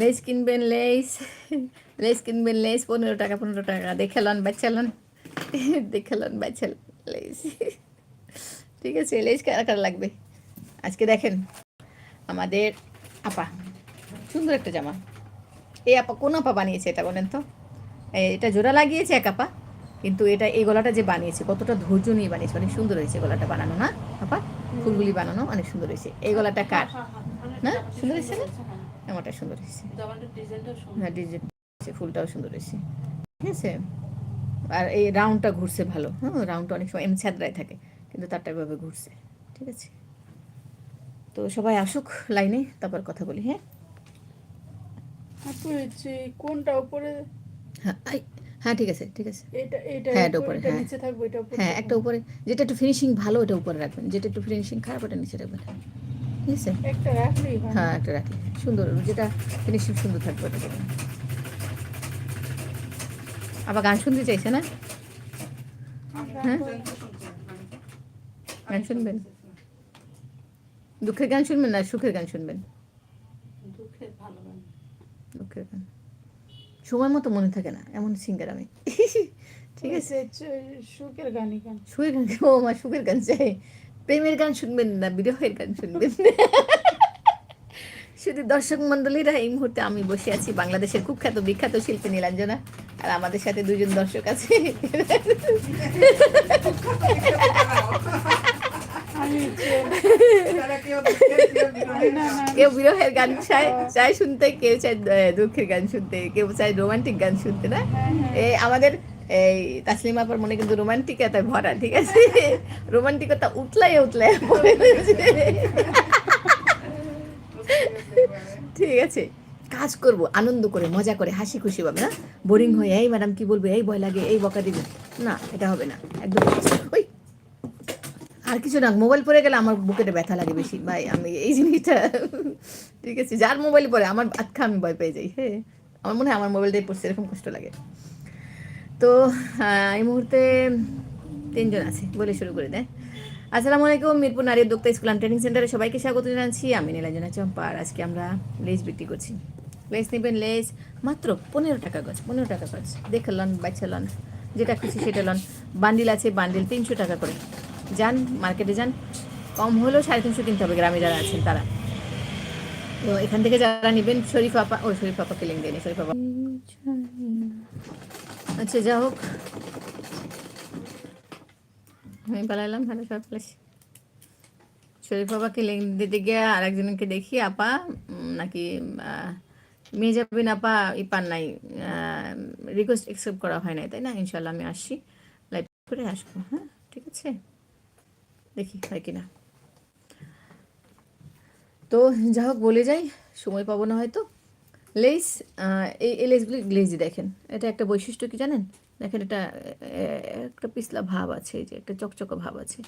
Less কিনবেন less less কিনবেন less পনেরো টাকা পনেরো টাকা। দেখে লন বাচ্চা লন দেখে লন বাচ্চা লেস ঠিক আছে লেস কারা কারা লাগবে? আজকে দেখেন, আমাদের আপা, সুন্দর একটা জামা। এই আপা কোন আপা বানিয়েছে এটা বলেন তো? এটা জোড়া লাগিয়েছে এক আপা, কিন্তু এটা, এই গলাটা যে বানিয়েছে, কতটা ধৈর্য নিয়ে বানিয়েছে, অনেক সুন্দর হয়েছে গলাটা বানানো, না? আপা, ফুলগুলি বানানো অনেক সুন্দর হয়েছে। এই গলাটা কার? না? সুন্দর হয়েছে না? আমারটা সুন্দর হয়েছে। হ্যাঁ ডিজাইন ফুলটাও সুন্দর হয়েছে। ঠিক আছে? আর এই রাউন্ডটা ঘুরছে ভালো। হ্যাঁ রাউন্ডটা অনেক সময় এমনি ছ্যাদরায় থাকে কিন্তু তারটা এভাবে ঘুরছে। ঠিক আছে? তো সবাই আসুক লাইনে তারপর কথা বলি হ্যাঁ? কোনটা উপরে? হ্যাঁ হ্যাঁ ঠিক আছে ঠিক আছে। এটা এটা হ্যাঁ, এটা উপরে হ্যাঁ। নিচে থাকবে এটা উপরে হ্যাঁ একটা উপরে। যেটা একটু ফিনিশিং ভালো ওটা উপরে রাখবেন। যেটা একটু ফিনিশিং খারাপ ওটা নিচে রাখবেন। ঠিক আছে হয়। হ্যাঁ একটা রাখলে সুন্দর যেটা ফিনিশিং সুন্দর থাকবে ওটা আবার গান শুনতে চাইছে না? হ্যাঁ? গান শুনবেন? দুঃখের গান শুনবেন না সুখের গান শুনবেন? দুঃখের গান। সময় মতো মনে থাকে না এমন সিঙ্গার আমি। ঠিক আছে? সুখের গানই গান। সুখের গান ও আমার সুখের গান চাই। প্রেমের গান শুনবেন না, বিরহের গান শুনবেন শুধু দর্শক মন্ডলীরা এই মুহূর্তে আমি বসে আছি, বাংলাদেশের কুখ্যাত, বিখ্যাত শিল্পী নীলাঞ্জনা আর আমাদের সাথে দুজন দর্শক আছে। কেউ বিরহের গান চায় চায় শুনতে, কেউ চায় দুঃখের গান শুনতে, কেউ চায় রোমান্টিক গান শুনতে না? আমাদের এই তাসলিমা আপার মনে কিন্তু রোমান্টিকতায় ভরা, ঠিক আছে? রোমান্টিকতা পড়ে রয়েছে। ঠিক আছে, কাজ করব, আনন্দ করে, মজা করে, হাসি খুশি পাবে না? বোরিং হয়ে, এই ম্যাডাম কি বলবে, এই ভয় লাগে, এই বকা দিবে। না, এটা হবে না, একদম ওই, আর কিছু না, মোবাইল পড়ে গেলে আমার বুকেটা ব্যথা লাগে বেশি। ভাই, আমি এই জিনিসটা, ঠিক আছে, যার মোবাইল পরে, আমার আখ্যা আমি ভয় পেয়ে যাই হ্যাঁ? আমার মনে হয় আমার মোবাইলটাই পড়ছে, এরকম কষ্ট লাগে। তো এই মুহূর্তে তিনজন আছে, বলে শুরু করে দেয়। আসসালামু আলাইকুম, মিরপুর নারী উদ্যোক্তা স্কুল ট্রেনিং সেন্টারে সবাইকে স্বাগত জানাচ্ছি। আমি নীলাঞ্জনা চম্পা আর আজকে আমরা লেস বিক্রি করছি। লেস নেবেন লেস, মাত্র পনেরো টাকা গজ, পনেরো টাকা গজ। দেখে লন বাচ্চা লন, যেটা খুশি সেটা লন। বান্ডিল আছে, বান্ডিল তিনশো টাকা করে। যান, মার্কেটে যান। কম হলেও সাড়ে তিনশো কিনতে হবে, গ্রামে যারা আছেন তারা। তো এখান থেকে যারা নেবেন, শরীফ আপা, ও শরীফ আপাকে লিঙ্ক দেয়নি শরীফ আপা। আচ্ছা যা হোক। আমি পালাইলাম, ভালো সব পালাইছি শরীফ বাবাকে লিঙ্ক দিতে গিয়ে আর একজনকে দেখি, আপা নাকি মেয়ে যাবেন আপা, ই পান নাই রিকোয়েস্ট অ্যাকসেপ্ট করা হয় নাই, তাই না? ইনশাল্লাহ আমি আসছি। লাইভ করে আসব হ্যাঁ? ঠিক আছে? দেখি হয় কিনা। তো যা হোক, বলে যাই। সময় পাবো না হয়তো। লেস এই লেসগুলি গ্লেজি দেখেন। এটা একটা বৈশিষ্ট্য কি জানেন? দেখেন এটা একটা পিছলা ভাব আছে যে একটা চকচকে ভাব আছে।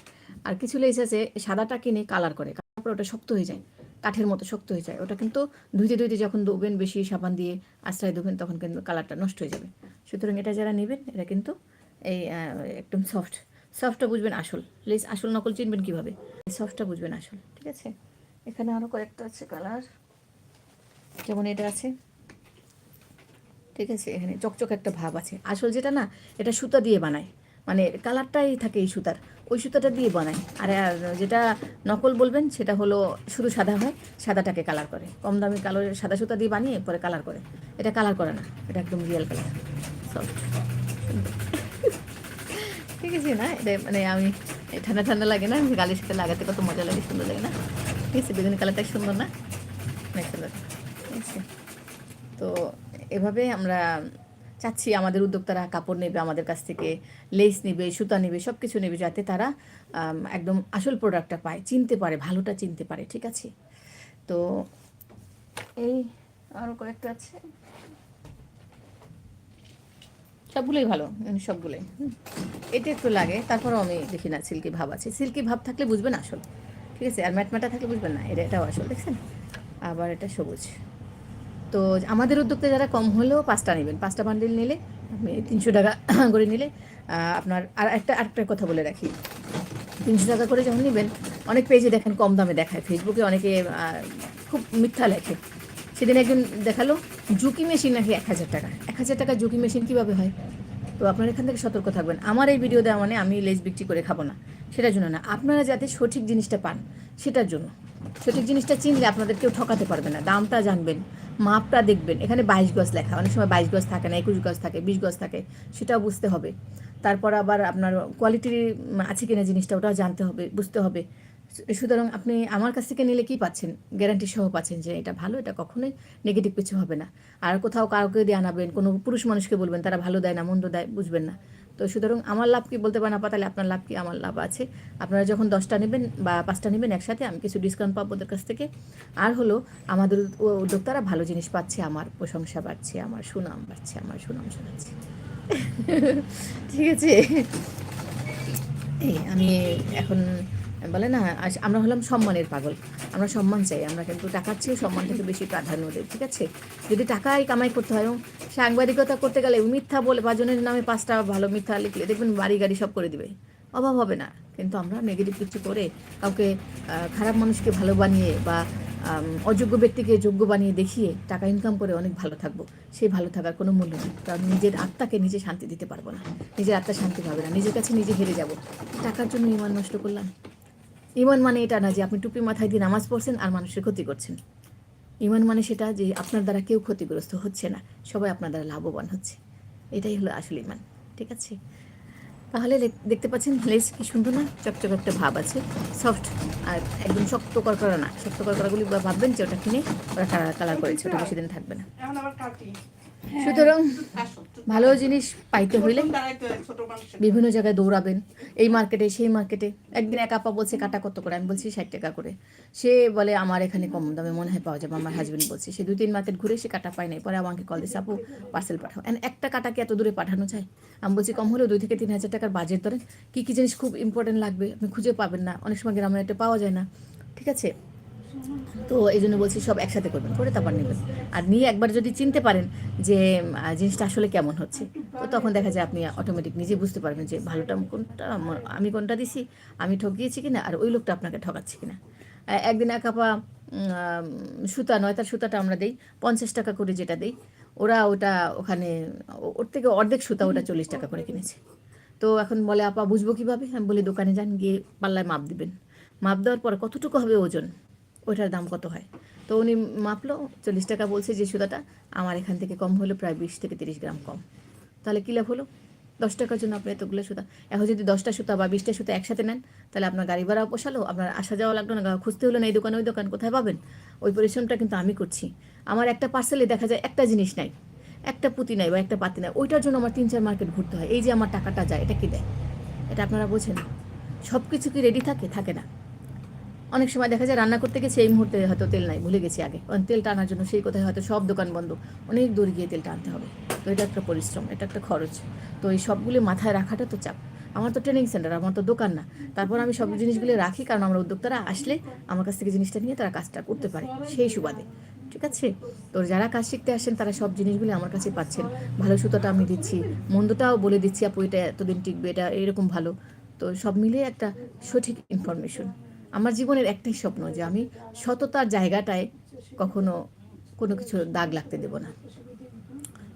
আর কিছু লেস আছে, সাদাটা কিনে কালার করে, তারপর ওটা শক্ত হয়ে যায়, কাঠের মতো শক্ত হয়ে যায়। ওটা কিন্তু ধুইতে ধুইতে যখন ধোবেন বেশি, সাবান দিয়ে আশ্রয় দেবেন তখন কিন্তু কালারটা নষ্ট হয়ে যাবে। সুতরাং এটা যারা নেবেন এটা কিন্তু এই একদম সফট, সফটটা বুঝবেন আসল। লেস আসল নকল চিনবেন কীভাবে? সফটটা বুঝবেন আসল, ঠিক আছে? এখানে আরও কয়েকটা আছে কালার। যেমন এটা আছে? ঠিক আছে, এখানে চকচক একটা ভাব আছে। আসল যেটা না, এটা সুতা দিয়ে বানায়। মানে কালারটাই থাকে এই সুতার। ওই সুতাটা দিয়ে বানায়। আর যেটা নকল বলবেন, সেটা হলো শুধু সাদা হয়, সাদাটাকে কালার করে। কম দামি কালো সাদা সুতা দিয়ে বানিয়ে পরে কালার করে। এটা কালার করে না, এটা একদম রিয়েল কালার। সফট ঠিক আছে না? এটা মানে আমি ঠান্ডা ঠান্ডা লাগে না গালের সাথে লাগাতে কত মজা লাগে, সুন্দর লাগে না। ঠিক আছে, বেগুনি কালারটা সুন্দর না? অনেক সুন্দর তো এভাবে আমরা চাচ্ছি আমাদের উদ্যোক্তারা কাপড় নেবে, আমাদের কাছ থেকে লেস নেবে, সুতা নেবে সব কিছু নেবে যাতে তারা একদম আসল প্রোডাক্টটা পায়, চিনতে পারে, ভালোটা চিনতে পারে, ঠিক আছে? তো এই আরও কয়েকটা আছে। সবগুলোই ভালো সবগুলোই। এটা একটু লাগে, তারপরও আমি দেখি না সিল্কি ভাব আছে। সিল্কি ভাব থাকলে বুঝবেন আসল, ঠিক আছে? আর ম্যাটম্যাটা থাকলে বুঝবেন না, এটা এটাও আসল, দেখছেন? আবার এটা সবুজ। তো আমাদের উদ্যোক্তা যারা কম হলেও পাঁচটা নেবেন। পাঁচটা বান্ডিল নিলে আপনি তিনশো টাকা করে নিলে আপনার আর একটা আরেকটা কথা বলে রাখি। তিনশো টাকা করে যখন নেবেন, অনেক পেজে দেখেন কম দামে দেখায়। ফেসবুকে অনেকে খুব মিথ্যা লেখে। সেদিন একজন দেখাল, ঝুঁকি মেশিন নাকি এক হাজার টাকা। এক হাজার টাকা ঝুঁকি মেশিন কীভাবে হয়? তো আপনারা এখান থেকে সতর্ক থাকবেন। আমার এই ভিডিও দেওয়া মানে আমি লেজ বিক্রি করে খাব না। সেটার জন্য না। আপনারা যাতে সঠিক জিনিসটা পান, সেটার জন্য। সঠিক জিনিসটা চিনলে আপনাদের কেউ ঠকাতে পারবে না। দামটা জানবেন, মাপটা দেখবেন। এখানে বাইশ গজ লেখা। অনেক সময় বাইশ গজ থাকে না, একুশ গজ থাকে, বিশ গজ থাকে, সেটাও বুঝতে হবে। তারপর আবার আপনার কোয়ালিটির আছে কিনা জিনিসটা, ওটাও জানতে হবে, বুঝতে হবে। সুতরাং আপনি আমার কাছ থেকে নিলে কি পাচ্ছেন? গ্যারান্টি সহ পাচ্ছেন যে এটা ভালো, এটা কখনোই নেগেটিভ কিছু হবে না। আর কোথাও কাউকে দিয়ে আনাবেন, কোনো পুরুষ মানুষকে বলবেন, তারা ভালো দেয় না, মন্দ দেয়, বুঝবেন না। তো সুতরাং আমার লাভ কি বলতে পারেন আপা? তাহলে আপনার লাভ কি? আমার লাভ আছে। আপনারা যখন দশটা নেবেন বা পাঁচটা নেবেন একসাথে, আমি কিছু ডিসকাউন্ট পাবো ওদের কাছ থেকে। আর হলো, আমাদের উদ্যোক্তারা ভালো জিনিস পাচ্ছে, আমার প্রশংসা বাড়ছে, আমার সুনাম বাড়ছে, আমার সুনাম শোনাচ্ছে। ঠিক আছে? এই, আমি এখন বলে না আমরা হলাম সম্মানের পাগল। আমরা সম্মান চাই, আমরা কিন্তু টাকার চেয়েও সম্মানটাকে বেশি প্রাধান্য দিই, ঠিক আছে? যদি টাকাই কামাই করতে হয় সাংবাদিকতা করতে গেলে মিথ্যা বলে পাঁচজনের নামে পাঁচটা ভালো মিথ্যা লিখলে দেখবেন বাড়ি গাড়ি সব করে দিবে। অভাব হবে না। কিন্তু আমরা নেগেটিভ কিছু করে কাউকে খারাপ মানুষকে ভালো বানিয়ে বা অযোগ্য ব্যক্তিকে যোগ্য বানিয়ে দেখিয়ে টাকা ইনকাম করে অনেক ভালো থাকব। সেই ভালো থাকার কোনো মূল্য নেই। কারণ নিজের আত্মাকে নিজে শান্তি দিতে পারব না। নিজের আত্মা শান্তি পাবে না। নিজের কাছে নিজে হেরে যাব। টাকার জন্য ইমান নষ্ট করলাম। ইমান মানে এটা না যে আপনি টুপি মাথায় দিয়ে নামাজ পড়ছেন আর মানুষের ক্ষতি করছেন। ইমান মানে সেটা যে আপনার দ্বারা কেউ ক্ষতিগ্রস্ত হচ্ছে না, সবাই আপনার দ্বারা লাভবান হচ্ছে। এটাই হলো আসল ইমান, ঠিক আছে? তাহলে দেখতে পাচ্ছেন লেস কি সুন্দর না? চকচক একটা ভাব আছে, সফট আর একদম শক্ত করকরা না। শক্ত করকরাগুলি ভাববেন যে ওটা কিনে ওরা কালার করেছে ওটা বেশি দিন থাকবে না। সুতরাং ভালো জিনিস পাইতে হইলে হয় বিভিন্ন জায়গায় দৌড়াবেন। এই মার্কেটে সেই মার্কেটে। একদিন এক আপা বলছে কাটা কত করে? আমি বলছি ষাট টাকা করে। সে বলে আমার এখানে কম দামে মনে হয় পাওয়া যাবে। আমার হাজবেন্ড বলছে সে দুই তিন মার্কেট ঘুরে সে কাটা পায় নাই। পরে আমাকে কল দিয়েছে আপু পার্সেল পাঠাও। And একটা কাটাকে এত দূরে পাঠানো যায়? আমি বলছি কম হলেও দুই থেকে তিন হাজার টাকার বাজেট ধরেন। কী কী জিনিস খুব ইম্পর্টেন্ট লাগবে? আপনি খুঁজে পাবেন না। অনেক সময় গ্রামের একটা পাওয়া যায় না। ঠিক আছে? তো এই জন্য বলছি সব একসাথে করবেন, করে তারপর নেবেন। আর নিয়ে একবার যদি চিনতে পারেন যে জিনিসটা আসলে কেমন হচ্ছে, তো তখন দেখা যায় আপনি অটোমেটিক নিজে বুঝতে পারবেন যে, ভালোটা কোনটা আমি কোনটা দিছি, আমি ঠকিয়েছি কিনা, আর ওই লোকটা আপনাকে ঠকাচ্ছে কিনা। একদিন এক আপা সুতা নয় তার সুতাটা আমরা দেই, পঞ্চাশ টাকা করে যেটা দেই, ওরা ওটা ওখানে ওর থেকে অর্ধেক সুতা ওটা চল্লিশ টাকা করে কিনেছে। তো এখন বলে, আপা, বুঝব কীভাবে? আমি বলি, দোকানে যান, গিয়ে পাল্লায় মাপ দিবেন। মাপ দেওয়ার পর কতটুকু হবে ওজন? ওইটার দাম কত হয়? তো উনি মাপলো, চল্লিশ টাকা বলছে যে সুতাটা, আমার এখান থেকে কম হলো প্রায় বিশ থেকে তিরিশ গ্রাম কম। তাহলে কী লাভ হলো? দশ টাকার জন্য আপনি এতগুলো সুতা। এখন যদি দশটা সুতা বা বিশটা সুতা একসাথে নেন, তাহলে আপনার গাড়ি ভাড়াও পোষালো আপনার আসা যাওয়া লাগল না খুঁজতে হলো না, এই দোকান ওই দোকান কোথায় পাবেন? ওই পরিশ্রমটা কিন্তু আমি করছি। আমার একটা পার্সেলে দেখা যায় একটা জিনিস নাই, একটা পুঁতি নাই বা একটা পাতি নাই, ওইটার জন্য আমার তিন চার মার্কেট ঘুরতে হয়। এই যে আমার টাকাটা যায়, এটা কি দেয়? এটা আপনারা বোঝেন? সব কিছু কি রেডি থাকে? থাকে না। অনেক সময় দেখা যায় রান্না করতে গেছি, এই মুহূর্তে হয়তো তেল নাই, ভুলে গেছি আগে। কারণ তেলটা আনার জন্য সেই কোথায় হয়তো সব দোকান বন্ধ। অনেক দূর গিয়ে তেলটা আনতে হবে। তো এটা একটা পরিশ্রম, এটা একটা খরচ। তো এই সবগুলি মাথায় রাখাটা তো চাপ। আমার তো ট্রেনিং সেন্টার আমার তো দোকান না। তারপর আমি সব জিনিসগুলো রাখি, কারণ আমরা উদ্যোক্তারা আসলে আমার কাছ থেকে জিনিসটা নিয়ে তারা কাজটা করতে পারে, সেই সুবাদে। ঠিক আছে? তো যারা কাজ শিখতে আসেন, তারা সব জিনিসগুলো আমার কাছে পাচ্ছেন। ভালো সুতোটা আমি দিচ্ছি, মন্দটাও বলে দিচ্ছি, আপু, এটা এতদিন টিকবে, এটা এরকম ভালো। তো সব মিলিয়ে একটা সঠিক ইনফরমেশন আমার জীবনের একটাই স্বপ্ন যে আমি সততার জায়গাটায় কখনো কোনো কিছু দাগ লাগতে দেব না।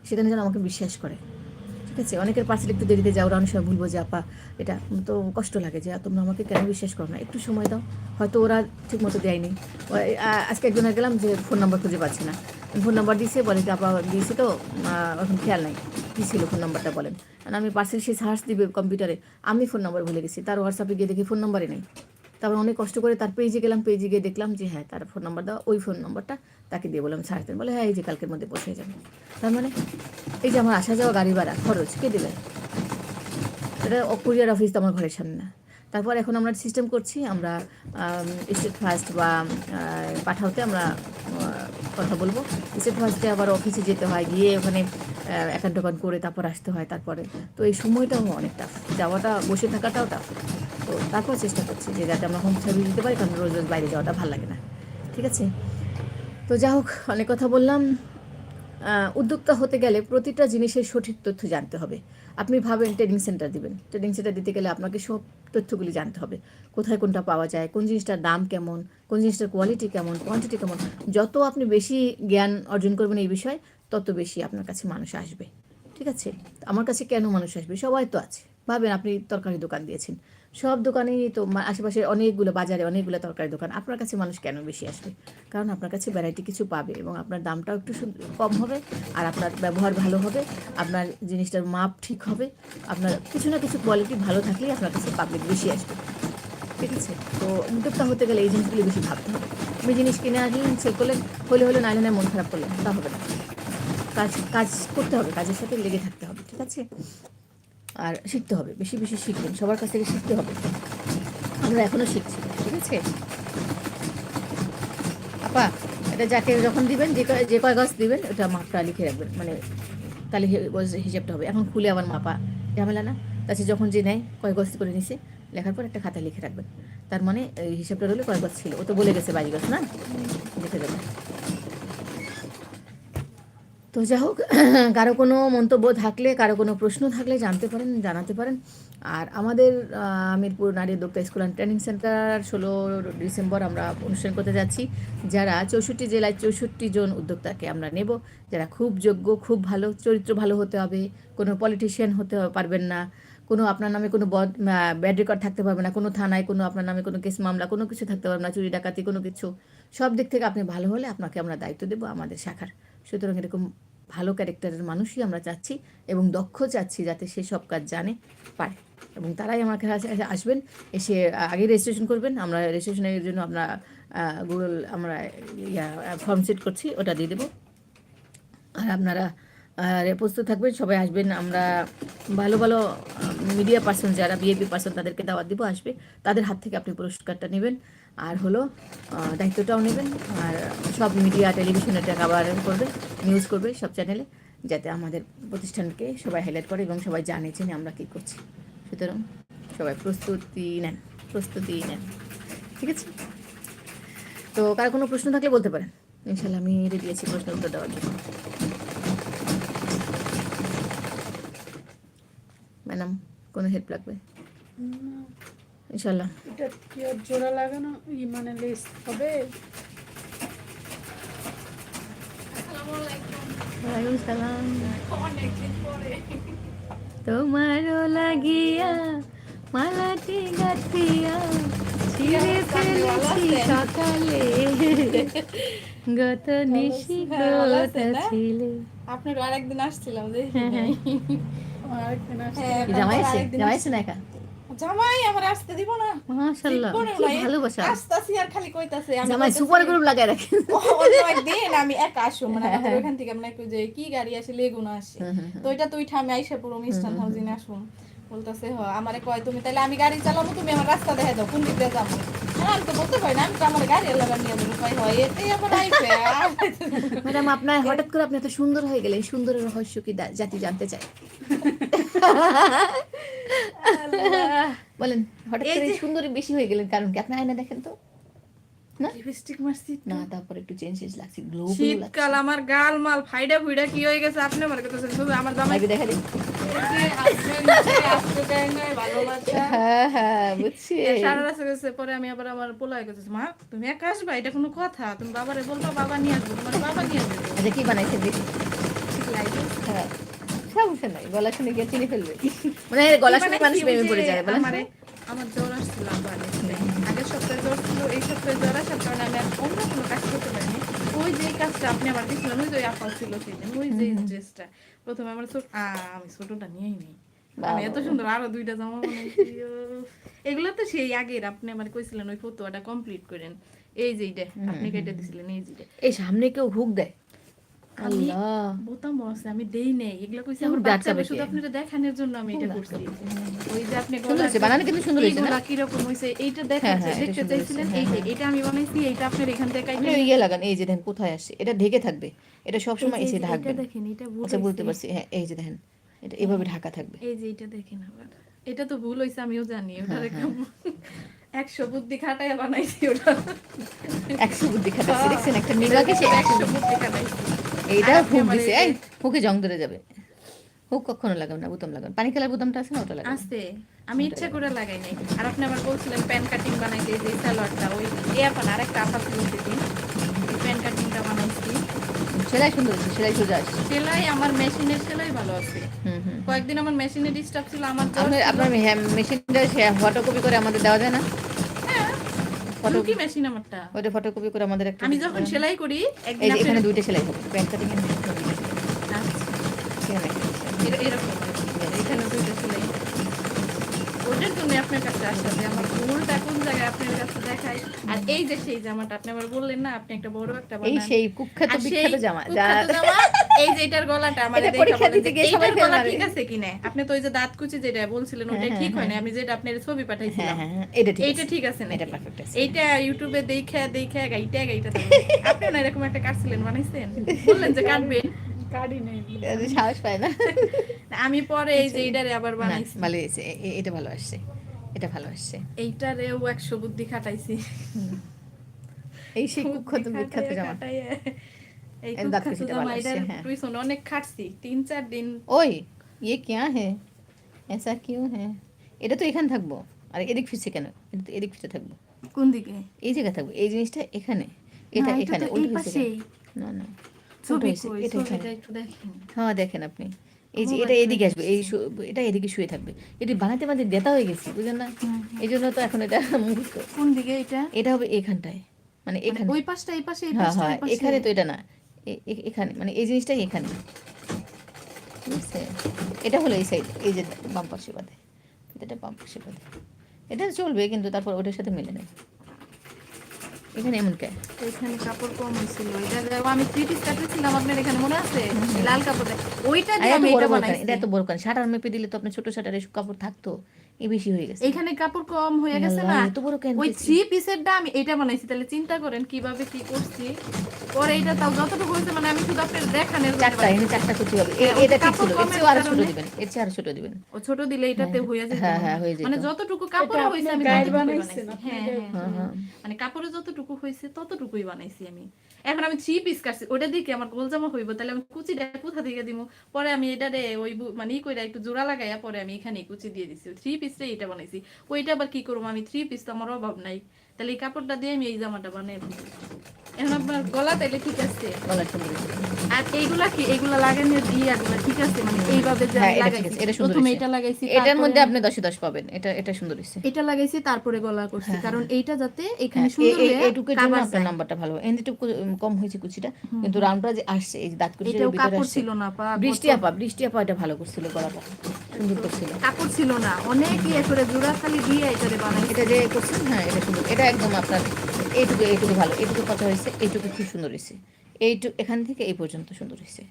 সেখানে যেন আমাকে বিশ্বাস করে। ঠিক আছে? অনেকের পার্সেল একটু দেরিতে যাও ওরা অনেক সময় ভুলবো যে, আপা, এটা তো কষ্ট লাগে যে, তোমরা আমাকে কেন বিশ্বাস করো না? একটু সময় দাও। হয়তো ওরা ঠিক মতো দেয়নি আজকে একজনের গেলাম যে ফোন নাম্বার খুঁজে পাচ্ছি না। ফোন নাম্বার দিয়েছে, বলে যে, আপা, দিয়েছে তো। এখন খেয়াল নাই। কী ছিল ফোন নাম্বারটা, বলেন। আমি পার্সেল সে সার্চ দিবে কম্পিউটারে। আমি ফোন নাম্বার ভুলে গেছি। তার হোয়াটসঅ্যাপে গিয়ে দেখি ফোন নাম্বারই নেই। তারপর অনেক কষ্ট করে তার পেজে গেলাম, পেজে গিয়ে দেখলাম যে হ্যাঁ তার ফোন নাম্বার দেওয়া ওই ফোন নাম্বারটা তাকে দিয়ে বললাম দেন বলে হ্যাঁ এই যে কালকের মধ্যে পৌঁছে যাবে। তার মানে এই যে আমার আসা যাওয়া, গাড়ি ভাড়া, খরচ, কে দেবে? এটা কুরিয়ার অফিস তো আমার ঘরের সামনে। না তারপর এখন আমরা সিস্টেম করছি, আমরা স্টেট ফার্স্ট বা পাঠাওতে আমরা কথা বলব। স্টেট ফার্স্টে আবার অফিসে যেতে হয়, গিয়ে ওখানে অ্যাকাউন্ট টোকাউন্ট করে তারপর আসতে হয় তারপরে। তো এই সময়টাও অনেক টাফ যাওয়াটা, বসে থাকাটাও টাফ তো তারপর চেষ্টা করছি যে যাতে আমরা হোম সার্ভিস দিতে পারি, কারণ রোজ রোজ বাইরে যাওয়াটা ভালো লাগে না। ঠিক আছে? তো যা হোক, অনেক কথা বললাম। উদ্যোক্তা হতে গেলে প্রতিটা জিনিসের সঠিক তথ্য জানতে হবে। আপনি ভাবেন ট্রেনিং সেন্টার দিবেন। ট্রেনিং সেন্টার দিতে গেলে আপনাকে সব তথ্যগুলি জানতে হবে। কোথায় কোনটা পাওয়া যায়, কোন জিনিসটার দাম কেমন, কোন জিনিসটার কোয়ালিটি কেমন কোয়ান্টিটি কেমন। যত আপনি বেশি জ্ঞান অর্জন করবেন এই বিষয়ে, তত বেশি আপনার কাছে মানুষ আসবে। ঠিক আছে? আমার কাছে কেন মানুষ আসবে? সবাই তো আছে। ভাবেন আপনি তরকারি দোকান দিয়েছেন। সব দোকানেই তো আশেপাশে অনেকগুলো বাজারে অনেকগুলো তরকারি দোকান। আপনার কাছে মানুষ কেন বেশি আসবে? কারণ আপনার কাছে ভ্যারাইটি কিছু পাবে এবং আপনার দামটাও একটু কম হবে আর আপনার ব্যবহার ভালো হবে, আপনার জিনিসটার মাপ ঠিক হবে, আপনার কিছু না কিছু কোয়ালিটি ভালো থাকলেই আপনার কাছে পাবলিক বেশি আসবে। ঠিক আছে? তো উদ্যোক্তা হতে গেলে এই জিনিসগুলি বেশি ভাবতে হবে। আপনি জিনিস কিনে আসলেন চেক করলেন, হলে হলে না মন খারাপ করলেন, তা হবে না। কাজ কাজ করতে হবে, কাজের সাথে লেগে থাকতে হবে, ঠিক আছে? আর শিখতে হবে, বেশি বেশি শিখবেন, সবার কাছ থেকে শিখতে হবে। আমরা এখনও শিখছি, ঠিক আছে? আপা, এটা যাকে যখন দিবেন, যে কয়- যে কয় গাছ দিবেন, ওটা মাপটা লিখে রাখবেন মানে তাহলে হিসাবটা হবে। এখন খুলে আবার মাপা, ঝামেলা না? তাছাড়া যখন যে নেয়, কয় গজ করে নিছে, লেখার পর একটা খাতা লিখে রাখবেন। তার মানে হিসাবটা হলে কয় গজ ছিল? ও তো বলে গেছে বাইশ গজ না? লিখে দেবেন তো যা হোক কারও কোনো মন্তব্য থাকলে কারও কোনো প্রশ্ন থাকলে জানতে পারেন জানাতে পারেন। আর আমাদের আহ, মিরপুর নারী উদ্যোক্তা স্কুল অ্যান্ড ট্রেনিং সেন্টার ষোলো ডিসেম্বর আমরা অনুষ্ঠান করতে যাচ্ছি। যারা চৌষট্টি জেলায় চৌষট্টি জন উদ্যোক্তাকে আমরা নেব যারা খুব যোগ্য খুব ভালো চরিত্র ভালো হতে হবে কোনো পলিটিশিয়ান হতে পারবেন না কোনো আপনার নামে কোনো বদ ব্যাড রেকর্ড থাকতে পারবে না কোনো থানায় কোনো আপনার নামে কোনো কেস মামলা কোনো কিছু থাকতে পারবে না চুরি ডাকাতি কোনো কিছু। সব দিক থেকে আপনি ভালো হলে আপনাকে আমরা দায়িত্ব দেবো আমাদের শাখার। সুতরাং এরকম ভালো ক্যারেক্টারের মানুষই আমরা চাচ্ছি এবং দক্ষ চাচ্ছি যাতে সে সব কাজ জানে, পারে। এবং তারাই আমার কাছে আসবেন, এসে আগে রেজিস্ট্রেশন করবেন, আমরা রেজিস্ট্রেশনের জন্য আমরা গুগল আমরা ইয়া ফর্ম সেট করছি, ওটা দিয়ে দেবো। আর আপনারা প্রস্তুত থাকবেন, সবাই আসবেন, আমরা ভালো ভালো মিডিয়া পার্সন যারা বিএপি পার্সন তাদেরকে দাওয়াত দিব, আসবে। তাদের হাত থেকে আপনি পুরস্কারটা নেবেন। আর হলো দায়িত্বটাও নেবেন আর সব মিডিয়া টেলিভিশনে এটা কাভার করবে নিউজ করবে সব চ্যানেলে যাতে আমাদের প্রতিষ্ঠানকে সবাই হাইলাইট করে এবং সবাই জানে যে আমরা কী করছি। সুতরাং সবাই প্রস্তুতি নেন প্রস্তুতি নেন। ঠিক আছে? তো কারও কোনো প্রশ্ন থাকলে বলতে পারেন। ইনশাল্লাহ আমি রেডি আছি প্রশ্ন উত্তর দেওয়ার জন্য। ম্যাডাম, কোনো হেল্প লাগবে? ইনশাল্লাহ এটা কি জোড়া লাগানো? ই মানে লেস হবে? ওয়ালাইকুম সালাম। তোমারও লাগিয়া মালাটি গাথিয়া ছিঁড়ে ফেলেছি সকালে। গত নিশি কথা ছিলে। আপনার আরেকদিন আসছিলাম যে। হ্যাঁ, হ্যাঁ। আরেকদিন আসছে। হ্যাঁ, কি জামাই আছে জামাই আছে না একা? জামাই আমার আসতে দিব না। মাশাআল্লাহ ভালোবাসা। আসতাছি আর খালি কইতাছে আমি জামাই সুপার গ্রুপ লাগাই রাখি। একদিন আমি একা আসো মানে আমাদের ওখান থেকে আমরা একটু যে কি গাড়ি আসে লেগুনা আসে। তো ওইটা তুই ঠামে আইসা পুরো মিষ্টান হাউজিন আসুন বলতেছে হ আমারে কয় তুমি তাহলে আমি গাড়ি চালাবো তুমি আমার রাস্তা দেখা দাও কোন দিক দিয়ে যাব? ম্যাডাম আপনার হঠাৎ করে আপনি এত সুন্দর হয়ে গেলেন সুন্দরের রহস্য কি জাতি জানতে চায় বলেন হঠাৎ করে সুন্দরী বেশি হয়ে গেলেন কারণ কি? আপনি আয়না দেখেন তো। লিপস্টিক মারছি না তারপর একটু চেঞ্জ চেঞ্জ লাগছে গ্লো গ্লো শীতকাল আমার গাল মাল ফাইডা ফুইডা কি হয়ে গেছে? আপনি আমার কথা শুধু আমার জামাই দেখা দিন হ্যাঁ হ্যাঁ বুঝছি। সারা রাস্তা গেছে পরে আমি আবার আমার পোলায় গেছে মা তুমি একা আসবা? এটা কোনো কথা। তুমি বাবারে বলবা বাবা নিয়ে আসব তোমার বাবা নিয়ে আসবে। আচ্ছা কি বানাইছেন দেখি। হ্যাঁ সমস্যা নাই গলা শুনে গিয়ে চিনে ফেলবে। মানে গলা শুনে মানুষ প্রেমে পড়ে যায় বলেন আমার জ্বর আসছিল আবার আগের সপ্তাহে জ্বর এই সপ্তাহে জ্বর আসার কারণে আমি আর অন্য কোনো কাজ করতে পারিনি। ওই যে কাজটা আপনি আমার দিয়েছিলেন ওই যে আপা ছিল সেদিন ওই যে ড্রেসটা প্রথমে আমার ছোট আমি ছোটটা নিয়েই নিই। আমি এত সুন্দর আরও দুইটা জামা এগুলো তো সেই আগের আপনি আমার কইছিলেন ওই ফটোটা কমপ্লিট করেন। এই যে এইটা আপনি কেটে দিছিলেন এই যে এই সামনে কেউ হুক দেয়। আল্লাহ। বোতাম আছে আমি দেই নেই। এগুলো কইছি আমার আমার বাচ্চা শুধু আপনারা দেখানোর জন্য আমি এটা করছি। ওই যে আপনি সুন্দর হয়েছে, বানানো কিন্তু সুন্দর হয়েছে, না? এইগুলা কীরকম হইছে এইটা হ্যাঁ, দেখাচ্ছে হ্যাঁ, দেখতে চাইছিলেন এই যে হ্যাঁ, এটা আমি বানাইছি এইটা আপনার এখান থেকে আপনি ইয়ে লাগান এই যে দেখেন কোথায় আসছে? এটা ঢেকে থাকবে। এটা যে এসে ঢাকবে দেখেন এটা আচ্ছা হইছে। পারছি হ্যাঁ এই যে দেখেন এটা এভাবে ঢাকা থাকবে। এই যে এটা দেখেন আবার। এটা তো ভুল হইছে আমিও জানি ওটা রেখে একশো বুদ্ধি খাটাইয়া বানাইছি ওটা। একশো বুদ্ধি খাটাচ্ছে দেখছেন একটা মেয়ে সে একশো বুদ্ধি খাটাইছি। এইটা হুক দিছে। এই এই হুকে জং ধরে যাবে। হুক কখনো লাগাবেন না বুতাম লাগাবেন পানি খেলার বুতামটা আছে না ওটা লাগাবেন আছে। আমি ইচ্ছা করে লাগাই নাই। আর আপনি আবার বলছিলেন প্যান কাটিং বানাইতে যে সালোয়ারটা ওই এ আপন আরেকটা আপা তুলতে দিন প্যান কাটিংটা বানাইছি। সেলাই সুন্দর হচ্ছে সেলাই সোজা আসছে। সেলাই আমার মেশিনের সেলাই ভালো আছে। হুম কয়েকদিন আমার মেশিনে ডিস্টার্ব ছিল আমার আপনার মেশিনটা ফটোকপি করে আমাদের দেওয়া যায় না? ফটো কি মেশিন আমারটা। ফটোকপি করে আমাদের একটা আমি যখন সেলাই করি এই একদিন এখানে দুইটা সেলাই হবে প্যান্ট কাটিং এর আচ্ছা, এখানে এরকম দুইটা সেলাই। ওটার জন্য আপনার কাছে আসা যে আমার ভুলটা কোন জায়গায় আপনার কাছে দেখাই? আর এই যে সেই জামাটা আপনি আবার বললেন না আপনি একটা বড় একটা এই সেই কুখ্যাত বিখ্যাত জামা যা জামা, এই যে এটার গলাটা আমার পরীক্ষা দিতে গিয়ে সবাই ফেল মারে। ঠিক আছে কিনা? আপনি তো ওই যে দাঁত কুচি যেটা বলছিলেন ওটা হ্যাঁ, ঠিক হ্যাঁ, হয়। না আমি যেটা আপনার ছবি হ্যাঁ পাঠাইছিলাম। হ্যাঁ হ্যাঁ এটা ঠিক এইটা আছে। ঠিক আছে না এটা perfect আছে। এইটা ইউটিউবে দেখে দেখে গাইটা গাইটা আপনি না এরকম একটা কাটছিলেন বানাইছেন? বললেন যে কাটবেন। কাটি নেই। এটা সাহস পায় না। আমি পরে এই যে এইটারে আবার বানাইছি। ভালো হয়েছে। এটা ভালো আসছে। এটা ভালো আসছে। এইটারেও একশো বুদ্ধি খাটাইছি। এই সেই কুখ্যাত বিখ্যাত জামা। এই এই দাঁত কুখ্যাত কুচিটা জামা ভালো আসছে, এটার হ্যাঁ। পিছনে অনেক খাটছি তিন চার দিন ওই ইয়ে क्या है ऐसा क्यों है এটা তো এখানে থাকবো আর এদিক ফিরছে কেন এটা তো এদিক ফিরতে থাকবো কোন দিকে এই জায়গায় থাকবো এই জিনিসটা এখানে এটা না, এটা এখানে তো এই উল্টো হয়েছে পাশেই। কেন? না না উল্টো ছবি হয়েছে, কই? এটা এখানে ছবিটা একটু দেখেন হ্যাঁ দেখেন আপনি এই যে মোবাইল এটা এদিকে ফোনে আসবে এই শু- এটা এদিকে শুয়ে থাকবে এটি বানাতে বানাতে দেতা হয়ে গেছি বুঝলেন না এই জন্য তো এখন এটা মুখস্থ কোন দিকে এটা এটা হবে এখানটায় মানে মানে এখানে ওই পাশটা এই পাশে এই হ্যাঁ পাশটা হ্যাঁ এই পাশে এখানে তো এটা না এ- এ- এখানে মানে এই জিনিসটাই এখানে। ঠিক আছে? এটা হলো এই সাইড এই যে বাম পাশে বাদে। এটা বাম পাশে বাদে। এটা চলবে কিন্তু তারপর ওটার সাথে মিলে নেই এখানে এমন কে? এখানে কাপড় কম হয়েছিল। এটা আমি থ্রি পিস আপনার এখানে মনে আছে? লাল কাপড় ওইটা দিয়ে আমি এটা? বানাইছি। এটা এত বড় কেন শাটার মেপে দিলে তো আপনার ছোট শাটার কাপড় থাকতো। এই বেশি হয়ে গেছে। এখানে কাপড় কম হয়ে গেছে না? এত বড় কেন ওই থ্রি পিসের দাম এটা বানাইছি তাহলে চিন্তা করেন কীভাবে কি করছি। পরে এটা তাও যতটুকু হয়েছে মানে আমি শুধু আপনার দেখানোর চারটা এখানে চারটা কুচি হবে। এ- হ্যাঁ, এটা ঠিক ছিল এর চেয়েও আরও ছোট দিবেন এর চেয়ে আরও ছোট দিবেন। ও ছোট দিলে এটাতে হয়ে যেত হ্যাঁ, হ্যাঁ, হয়ে যেত। মানে যতটুকু কাপড় হয়েছে আমি বানাইছি। হ্যাঁ হ্যাঁ হ্যাঁ। মানে কাপড়ে যতটুকু হয়েছে ততটুকুই বানাইছি আমি। এখন আমি থ্রি পিস কাটছি ওটা দিকে আমার গোল জামা হইব তাহলে আমি কুচিটা কোথা থেকে দিব? পরে আমি এটা রে ওই বু- মানে ই কইরা একটু জোড়া লাগাইয়া পরে আমি এখানে কুচি দিয়ে দিছি। থ্রি পিসটা এটা বানাইছি। ওইটা আবার কি করব? আমি থ্রি পিস তো আমার অভাব নাই। তাহলে এই কাপড়টা দিয়ে আমি এই জামাটা বানাই ফেলব। এখন আপনার গলা তাইলে ঠিক আছে। আর এইগুলা কি এইগুলা লাগানোর দিয়ে এগুলা ঠিক আছে? মানে এইভাবে যে হ্যাঁ, এটা লাগাইছি। এটা সুন্দর প্রথমে এটা লাগাইছি এটার মধ্যে আপনি দশে দশ পাবেন। এটা এটা সুন্দর হয়েছে। এটা লাগাইছি তারপরে গলা করছি। কারণ এইটা যাতে এখানে হ্যাঁ, সুন্দর হয়ে এইটুকুর জন্য আপনার নাম্বারটা ভালো। এন্ডিটুকু কম হয়েছে কুচিটা কিন্তু রাউন্ডটা যে আসছে এই দাঁত কুচিটার এটাও ভিতরে কাপড় ছিল না পা বৃষ্টি আপা বৃষ্টি আপা এটা ভালো করছিল গলাটা। সুন্দর করছিল। কাপড় ছিল না। অনেক ইয়ে করে জোড়া খালি দিয়ে এটারে বানাইছি। এটা যে করছেন হ্যাঁ এটা সুন্দর। এটা একদম আপনার এইটুকু এইটুকু ভালো এইটুকু কথা হয়েছে এইটুকু খুব সুন্দর হয়েছে। এইটুকু এখান থেকে এই পর্যন্ত সুন্দর হয়েছে।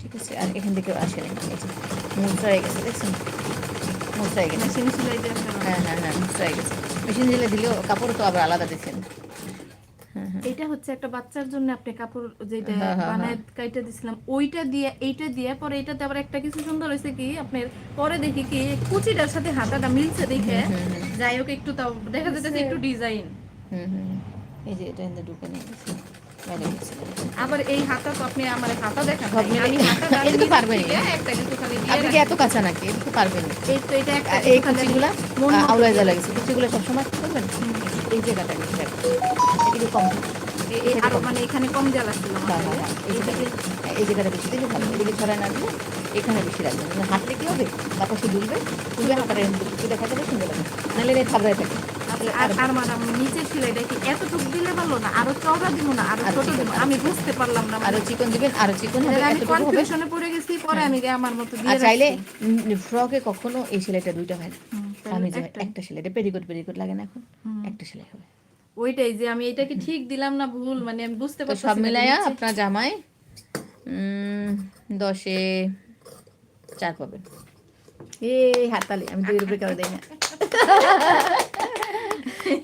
ঠিক আছে? আর এখান থেকে আসে না আছে যে মুদ্রায় গেছে দেখছেন? হয়ে গেছে। হ্যাঁ হ্যাঁ হ্যাঁ হয়ে গেছে। মেশিন দিলে দিলেও কাপড় তো আবার আলাদা দিচ্ছেন হ্যাঁ হ্যাঁ এটা হচ্ছে একটা বাচ্চার জন্য আপনি কাপড় যেটা হ্যাঁ, হ্যাঁ, বানায় কাইটা দিছিলাম ওইটা দিয়ে এইটা দিয়ে পরে এটাতে আবার একটা কিছু সুন্দর হয়েছে কি আপনার পরে দেখি কি কুচিটার সাথে হাতাটা মিলছে দেখে। যাই হোক একটু তাও দেখা যাচ্ছে একটু ডিজাইন। হুম হুম হুম। এই যে এটা এনে ঢুকে নিয়ে গেছে। আবার এই হাতা তো আপনি আমার হাতা দেখান সব আমি হাতা না এটা তো নিচে একটা কিছু খালি দিয়ে আপনি কি এত কাঁচা নাকি? এটা তো পারবেন এই তো এটা একটা এই কুচিগুলা মতো আউলা দিয়ে। যা লাগছে কুচিগুলো সবসময় কি করবেন এই জায়গাটা বেশি রাখবেন এদিকে কম। মানে এখানে কম জ্বালা ছিল হ্যাঁ, হ্যাঁ, হ্যাঁ। এই জায়গাটা বেশি। দিলে ভালো এদিকে ছড়ায় না দিলে এখানে বেশি রাখবেন মানে হাঁটলে কি হবে? তারপর সে দুলবে দুলবে হাঁটার কুচি দেখা যাবে সুন্দর লাগবে নাহলে এটা থাবড়ায় থাকে। আর আর কি এতটুকু দিলে ভালো না? আরও চওড়া দিব না? আরও আরও ছোট দিব? আমি বুঝতে পারলাম না। আরও চিকন দিবেন আরও চিকন হবে মানে আমি কনফিউশনে পড়ে গেছি পরে আমি আমার মতো দিয়ে চাইলে ফ্রকে কখনো এই সেলাইটা দুইটা হয় না। আমি যে একটা। সেলাই এটা পেরিকোট পেরিকোট লাগে না এখন। একটা সেলাই হবে। ওইটাই যে আমি এটা কি ঠিক দিলাম না ভুল মানে আমি বুঝতে পারছি সব মিলাইয়া আপনার জামাই দশে চার পাবেন। এ হাততালি আমি দুই রুপি কারও দেই না।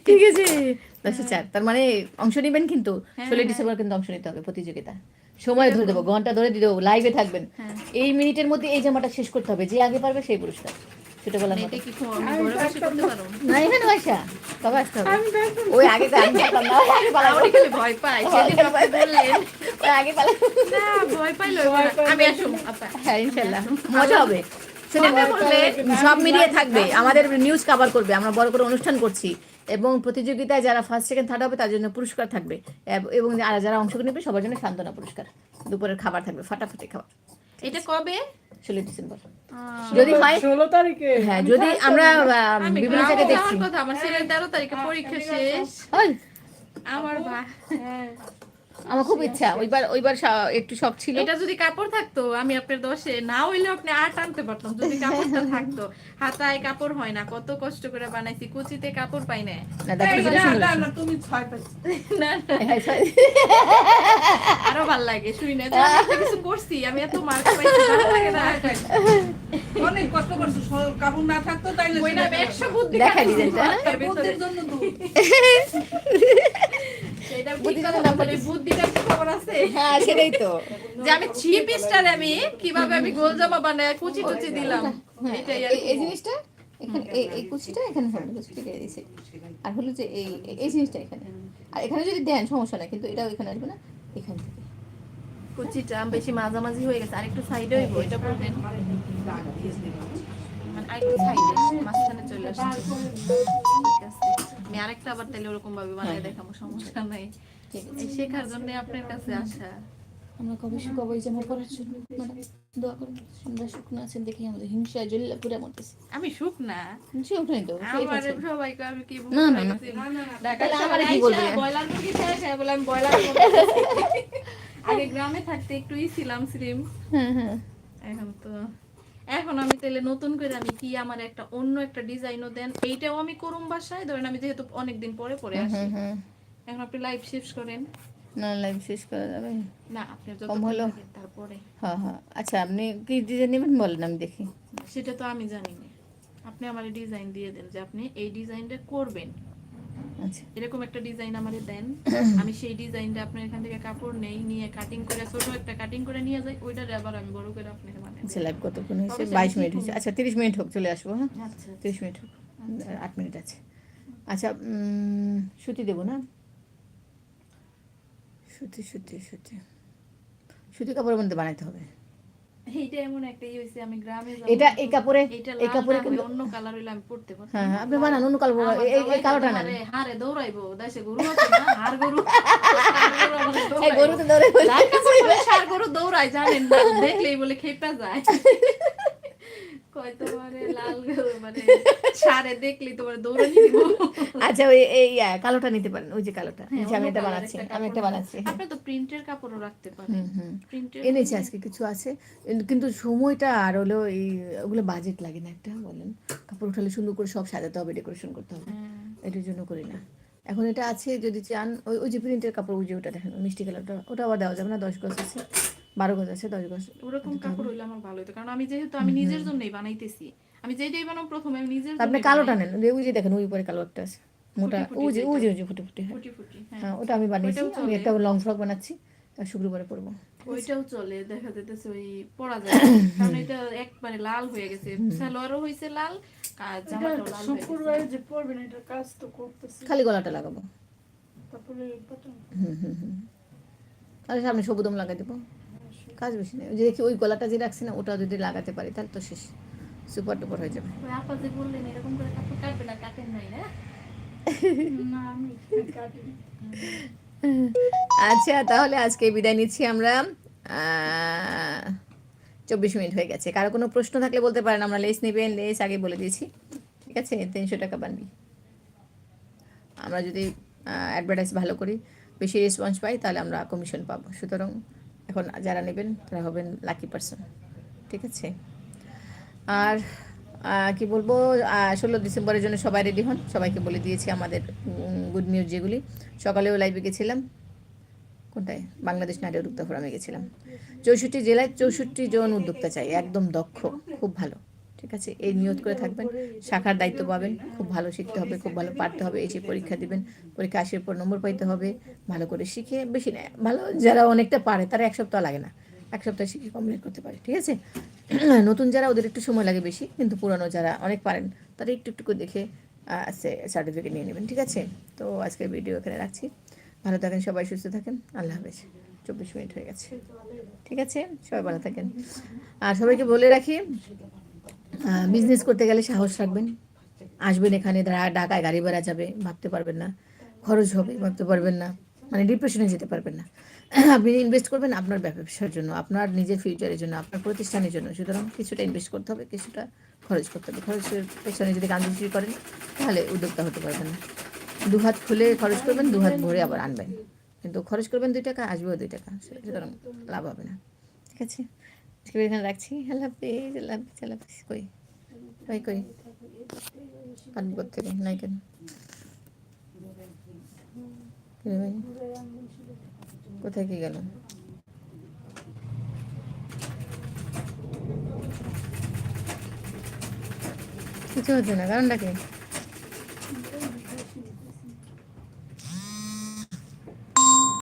ঠিক আছে দশে চার। তার মানে অংশ নেবেন কিন্তু ষোলোই ডিসেম্বর কিন্তু অংশ নিতে হবে প্রতিযোগিতা। সময় ধরে দেবো ঘণ্টা ধরে দিয়ে দেবো লাইভে থাকবেন। এই মিনিটের মধ্যে এই জামাটা শেষ করতে হবে যে আগে পারবে সেই পুরস্কার। ছোটবেলার মতো এটা কি খুব আমি ঘরে বসে করতে পারো? না এখানে বাসা। কবে আসতে হবে। ওই আগে তো আমি জানতাম না, ওই আগে পালাবো। আমার ভয় পাই সেদিন আপনি বললেন। ওই আগে পালাবো। না ভয় পাইলো আমি আসুন হ্যাঁ ইনশাল্লাহ। মজা হবে? সব মিলিয়ে থাকবে। আমাদের নিউজ কভার করবে। আমরা বড় করে অনুষ্ঠান করছি। এবং প্রতিযোগিতায় যারা ফার্স্ট সেকেন্ড থার্ড হবে তার জন্য পুরস্কার থাকবে। এবং যারা অংশগ্রহণ নেবে সবার জন্য সান্ত্বনা পুরস্কার। দুপুরের খাবার থাকবে ফাটাফাটি খাবার। এটা কবে? ষোলো ডিসেম্বর। যদি হয় ষোলো তারিখে? হ্যাঁ যদি আমরা বিভিন্ন জায়গায় দেখছি। কথা আমার ছেলের তেরো তারিখে পরীক্ষা শেষ। আমার বা হ্যাঁ আমার খুব ইচ্ছা। ওইবার ওইবার একটু শখ ছিল। এটা যদি কাপড় থাকতো আমি আপনার দশে না হইলে আপনি আট আনতে পারতাম। যদি কাপড়টা থাকতো হাতায় কাপড় হয় না কত কষ্ট করে বানাইছি কুচিতে কাপড় পাই না দেখো তুমি ছয় পাইছো। না, হ্যাঁ। আরও ভালো লাগে শুই না কিছু করছি আমি এত মার্ক পাইছি ভালো লাগে না অনেক কষ্ট করছ কাপড় না থাকতো তাইলে ওই না একশো বুদ্ধি? হাতের বুদ্ধির জন্য হ্যাঁ সেটাই তো। যে আমি চিপ স্টার আমি কীভাবে আমি গোল জামা বানায় কুচি টুচি দিলাম। আর এই- এই জিনিসটা এখানে এই কুচিটা কুচিটা। আর হলো যে এই জিনিসটা এখানে। আর এখানে যদি দেন সমস্যা নাই কিন্তু এটাও এখানে আসবে না এখান থেকে। কুচিটা বেশি মাঝামাঝি হয়ে গেছে আর একটু সাইডে হইব এটা বলবেন? মানে আরেকটু সাইডে মাঝখানে চলে আসছে। আমি আরেকটা আবার তাহলে ওরকম ভাবে বানিয়ে দেখাবো সমস্যা নাই। আছে। এই শেখার জন্য আপনার কাছে আসা। আমরা কবে শুকাবো? এই জামা পরার জন্য। দোয়া করুন আমরা শুকনো আছেন দেখি আমাদের হিংসা জল্লা পুরা মরতেছে। আমি হিংসা তো আমার আছে। সবাইকে আমি কি না, না, না। ঢাকায় তাহলে আমারে সবাই কি বলবে? মুরগি খেয়ে বলে আমি ব্রয়লার আগে গ্রামে থাকতে একটু ই ছিলাম স্লিম হ্যাঁ হ্যাঁ এখন তো এখন আমি তাহলে নতুন করে আমি কি আমার একটা অন্য একটা ডিজাইনও দেন। এইটাও আমি করুম বাসায়। ধরেন আমি যেহেতু অনেকদিন পরে পরে আসি। এখন আপনি লাইভ শিফট করেন। না লাইভ শেষ করা যাবে না। আপনি যত কম হলো? তারপরে। হ্যাঁ হ্যাঁ। আচ্ছা আপনি কি ডিজাইন নেবেন বলেন আমি দেখি। সেটা তো আমি জানি না। আপনি আমার ডিজাইন দিয়ে দেন যে আপনি এই ডিজাইনটা করবেন। আচ্ছা। এরকম একটা ডিজাইন আমারে দেন। আমি সেই ডিজাইনটা আপনার এখান থেকে কাপড় নেই নিয়ে কাটিং করে ছোট একটা কাটিং করে নিয়ে যাই ওইটারে আবার আমি বড় করে বানিয়ে আচ্ছা লাইভ কতক্ষণ হয়েছে? বাইশ মিনিট হয়েছে। আচ্ছা তিরিশ মিনিট হোক চলে আসব হ্যাঁ? আচ্ছা তিরিশ মিনিট হোক আট মিনিট আছে। আচ্ছা সুতি দেবো না? সুতি সুতি সুতি সুতি কাপড়ের মধ্যে বানাইতে হবে। এইটা এমন একটা ইয়ে হয়েছে আমি গ্রামে যাব। এটা এই কাপড়ে এই কাপড়ে কিন্তু অন্য কালার হইলে আমি পড়তে পারতাম হ্যাঁ হ্যাঁ আপনি বানান অন্য কালো আমার এই এই জামাই কালোটা হারে- দৌড়াইবো দেশে গরু আছে না হার গরু। হার গরু এই গরু তো দৌড়াইবো। দৌড়ায় জানেন না দেখলেই বলে খেপা যায়। কয় তোমারে লাল মানে ষাঁড়ে দেখলেই তোমার দৌড়ানি দিব। আচ্ছা ওই এই কালোটা নিতে পারেন ওই যে কালোটা হ্যাঁ, এই যে আমি এটা বানাচ্ছি আমি একটা কাপড় বানাচ্ছি। হ্যাঁ। আপনি তো প্রিন্টের কাপড়ও রাখতে পারেন। হুম। হুম প্রিন্টের এনেছি আজকে কিছু আছে কিন্তু সময়টা আর হলো এই ওগুলো বাজেট লাগে না একটা বলেন। কাপড় উঠালে সুন্দর করে সব সাজাতে হবে ডেকোরেশন করতে হবে এটার জন্য করি না। এখন এটা আছে যদি চান ওই ওই যে প্রিন্টের কাপড় ওই যে ওটা দেখেন মিষ্টি কালারটা ওটা আবার দেওয়া যাবে না দশ গজ আছে। বারো গজ আছে দশ গজ। ওরকম কাপড় হইলে আমার ভালো হতো কারণ আমি যেহেতু আমি নিজের জন্যই বানাইতেছি। আমি যেটাই বানাবো প্রথমে আমি নিজের আপনি কালোটা নেন। ওই- যে দেখেন ওই উপরে কালো একটা আছে। মোটা ওই যে ওই যে ওই যে ফুটে ফুটে হ্যাঁ। ফুটি ফুটি ওটা আমি বানিয়েছি। আমি একটা লং ফ্রক বানাচ্ছি আর শুক্রবারে পরবো। ওইটাও চলে দেখা যেতেছে ওই পরা যায়। কারণ এটা একবারে লাল হয়ে গেছে। সালোয়ারও হয়েছে লাল আর জামাটাও লাল শুক্রবারে যে পড়বেন এটা কাজ তো করতেছি। খালি গলাটা লাগাবো। তারপরে। হুম হুম হুম। আর সামনে সবুদম লাগাই দেবো। কাজ বেশি নেই। যে দেখি ওই গলাটা যে রাখছি না ওটা যদি লাগাতে পারি তাহলে তো শেষ। সুপার টুপার হয়ে যাবে। বললেন এরকম করে কাটবে না কাটেন নাই না না আচ্ছা তাহলে আজকে বিদায় নিচ্ছি আমরা। চব্বিশ মিনিট হয়ে গেছে। কারও কোনো প্রশ্ন থাকলে বলতে পারেন আমরা লেস নেবেন লেস আগে বলে দিয়েছি। ঠিক আছে? তিনশো টাকা বানবি। আমরা যদি অ্যাডভার্টাইজ ভালো করি বেশি রেসপন্স পাই তাহলে আমরা কমিশন পাবো। সুতরাং এখন যারা নেবেন, তারা হবেন লাকি পার্সন ঠিক আছে? আর কি বলব ষোলো ডিসেম্বরের জন্য সবাই রেডি হন। সবাইকে বলে দিয়েছি আমাদের গুড নিউজ যেগুলি। সকালেও লাইভে গেছিলাম। কোনটায়? বাংলাদেশ নারী উদ্যোক্তা ফোরামে গেছিলাম। চৌষট্টি জেলায় চৌষট্টি জন উদ্যোক্তা চাই, একদম দক্ষ, খুব ভালো। ঠিক আছে? এই নিয়ত করে থাকবেন। শাখার দায়িত্ব পাবেন। খুব ভালো শিখতে হবে, খুব ভালো পারতে হবে এসে পরীক্ষা দিবেন। পরীক্ষা আসার পর নম্বর পাইতে হবে। ভালো করে শিখে বেশি না, ভালো যারা অনেকটা পারে, তারা এক সপ্তাহ লাগে না। এক সপ্তাহ শিখে কমপ্লিট করতে পারে, ঠিক আছে? নতুন যারা, ওদের একটু সময় লাগে বেশি। কিন্তু পুরানো যারা অনেক পারেন তারা একটু একটু করে দেখে সার্টিফিকেট নিয়ে নেবেন, ঠিক আছে? তো আজকের ভিডিও এখানে রাখছি। ভালো থাকেন সবাই, সুস্থ থাকেন। আল্লাহ হাফেজ। চব্বিশ মিনিট হয়ে গেছে। ঠিক আছে? সবাই ভালো থাকেন। আর সবাইকে বলে রাখি বিজনেস করতে গেলে সাহস রাখবেন। আসবেন এখানে ঢাকায় গাড়ি ভাড়া যাবে, ভাবতে পারবেন না। খরচ হবে, ভাবতে পারবেন না। মানে ডিপ্রেশনে যেতে পারবেন না। আপনি ইনভেস্ট করবেন আপনার ব্যবসার জন্য, আপনার নিজের ফিউচারের জন্য, আপনার প্রতিষ্ঠানের জন্য। সুতরাং কিছুটা ইনভেস্ট করতে হবে, কিছুটা খরচ করতে হবে। খরচের পেছনে যদি গান্ধী করেন, তাহলে উদ্যোক্তা হতে পারবেন না। দু হাত খুলে খরচ করবেন দু হাত ভরে আবার আনবেন। কিন্তু খরচ করবেন দুই টাকা, আসবেও দুই টাকা। সুতরাং লাভ হবে না। ঠিক আছে? আজকে এখানে রাখছি? আল্লাহ হাফিজ, আল্লাহ কই? কই কই? কাটবো থেকে নাই কেন? কোথায় কি গেল? কিছু হচ্ছে না, কারণটা কি?